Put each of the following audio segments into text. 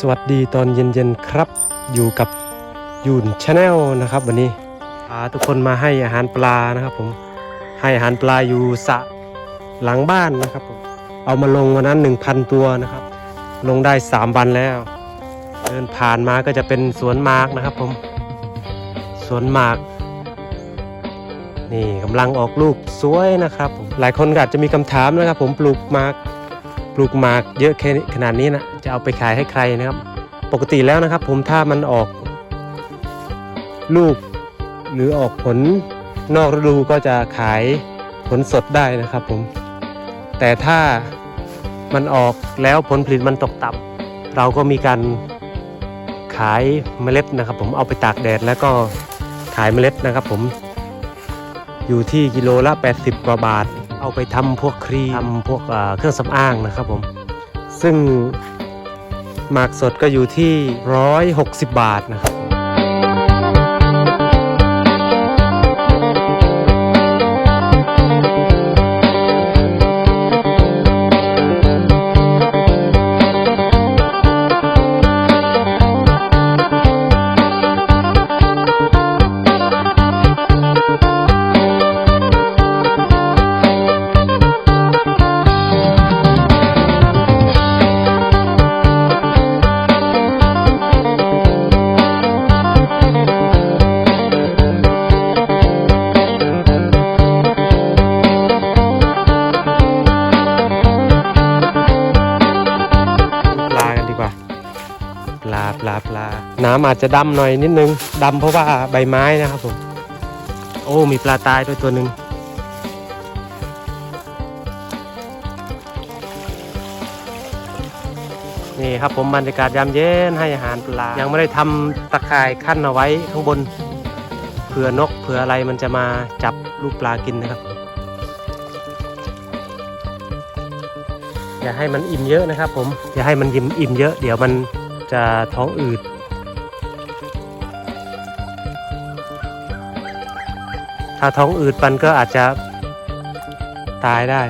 สวัสดีตอนเย็นๆครับ อยู่กับยูนชาแนลนะครับ วันนี้พาทุกคนมาให้อาหารปลานะครับผมให้อาหารปลาอยู่สะหลังบ้านนะครับผมเอามาลงวันนั้น 1,000 ตัวนะครับ ลงได้ 3 วันแล้ว เดินผ่านมาก็จะเป็นสวนหมากนะครับผมสวนหมาก นี่กำลังออกลูกสวยนะครับ หลายคนก็อาจจะมีคำถามนะครับ ผมปลูกหมาก ปลูกหมากเยอะแค่ขนาดนี้นะจะเอาไปขายให้ใครนะครับ ปกติแล้วนะครับ ผมถ้ามันออก ลูก หรือออกผลนอกฤดูก็จะขายผลสดได้นะครับ ผม แต่ถ้ามันออกแล้วผลผลิตมันตกต่ำเราก็มีการขายเมล็ดนะครับ ผมเอาไปตากแดดแล้วก็ขายเมล็ดนะครับ ผมอยู่ที่กิโลละ 80 กว่าบาท เอาไปทำพวกครีมทำพวกอ่าเครื่องสำอางนะครับผม ซึ่งหมากสดก็อยู่ที่ 160 บาทนะครับ ลาปลาปลาน้ำอาจจะดำหน่อยนิดนึงดำเพราะว่าใบไม้นะครับผม โอ้มีปลาตายด้วยตัวหนึ่งนี่ครับผมบรรยากาศยามเย็นให้อาหารปลา ยังไม่ได้ทำตะข่ายขั้นเอาไว้ข้างบนเผื่อนกเผื่ออะไรมันจะมาจับลูกปลากินนะครับ อย่าให้มันอิ่มเยอะนะครับ ผมอย่าให้มันยิ้มอิ่มเยอะ เดี๋ยวมัน จะท้องอืดถ้าท้องอืดมันก็อาจจะตายได้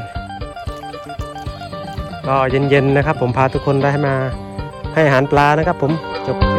ก็เย็นๆนะครับ ผมพาทุกคนได้มาให้อาหารปลานะครับผมจบ